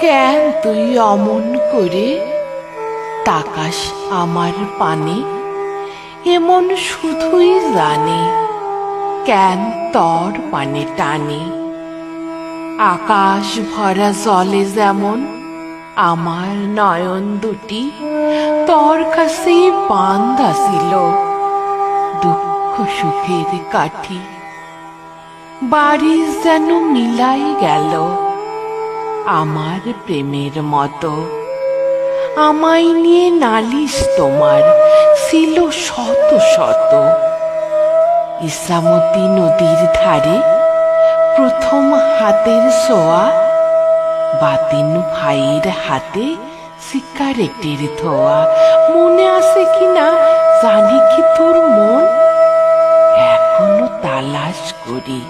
কেন তুই অমন করে তাকাস আমার পানে? এমন শুধুই জানে কেন তর পানে টানে। আকাশ ভরা জলে যেমন আমার নয়ন দুটি, তর কাছে বান্ধা ছিল দুঃখ সুখের কাঠি। বাড়ি যেন মিলাই গেল আমার প্রেমের মতো। আমায় নিয়ে নালিশ তোমার ছিল শত শত। ইসামতি নদীর ধারে প্রথম হাতের সোয়া বাতিন ভাইয়ের হাতে সিগারেটের ধোয়া। মনে আছে কিনা জানি কি তোর মন? এখনও তালাশ করি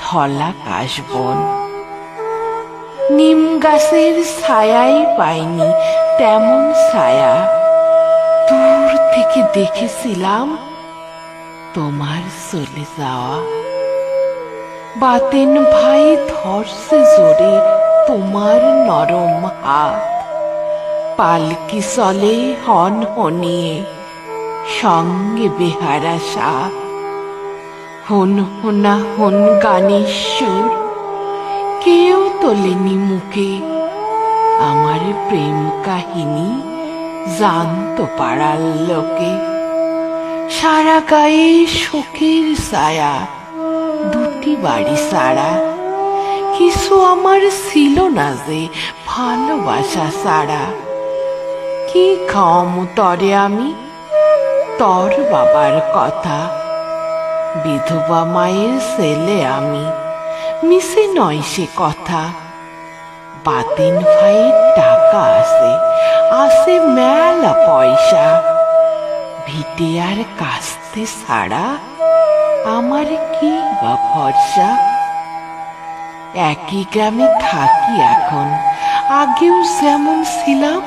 থলা কাশবন নিম গাছের ছায়াই পাইনি তেমন ছায়া। দূর থেকে দেখেছিলাম তোমার চলে যাওয়া। বাতেন ভাই ধরছে জোরে তোমার নরম হাত। পালকি চলে হন হনিয়ে সঙ্গে বেহারা সাপ। হন হোনা হন গানেশ্বর কেউ তোলেনি মুখে। আমার প্রেম কাহিনী জানত পাড়ার লোকে। সারা গায়ে শোকের ছায়া, দুটি বাড়ি সারা কিছু আমার ছিল না যে ভালোবাসা সারা কি খাওয়াম তরে আমি? তর বাবার কথা। বিধবা মায়ের ছেলে আমি। মিশে নয় সে কথা। বাতিন ভাইয়ের টাকা আছে আছে মেলা পয়সা। ভিটে আর কাস্তে ছাড়া আমার কি বা ভরসা? একই গ্রামে থাকি এখন, আগেও যেমন ছিলাম,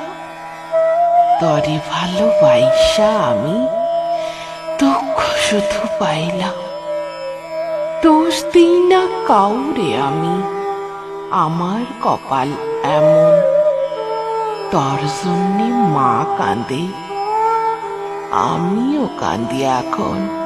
তরে ভালোবাইসা আমি, দুঃখ শুধু পাইলাম। দোষ দিই না কাউরে আমি। আমার কপাল এমন। তর জন্যে মা কাঁদে। আমিও কাঁদি এখন।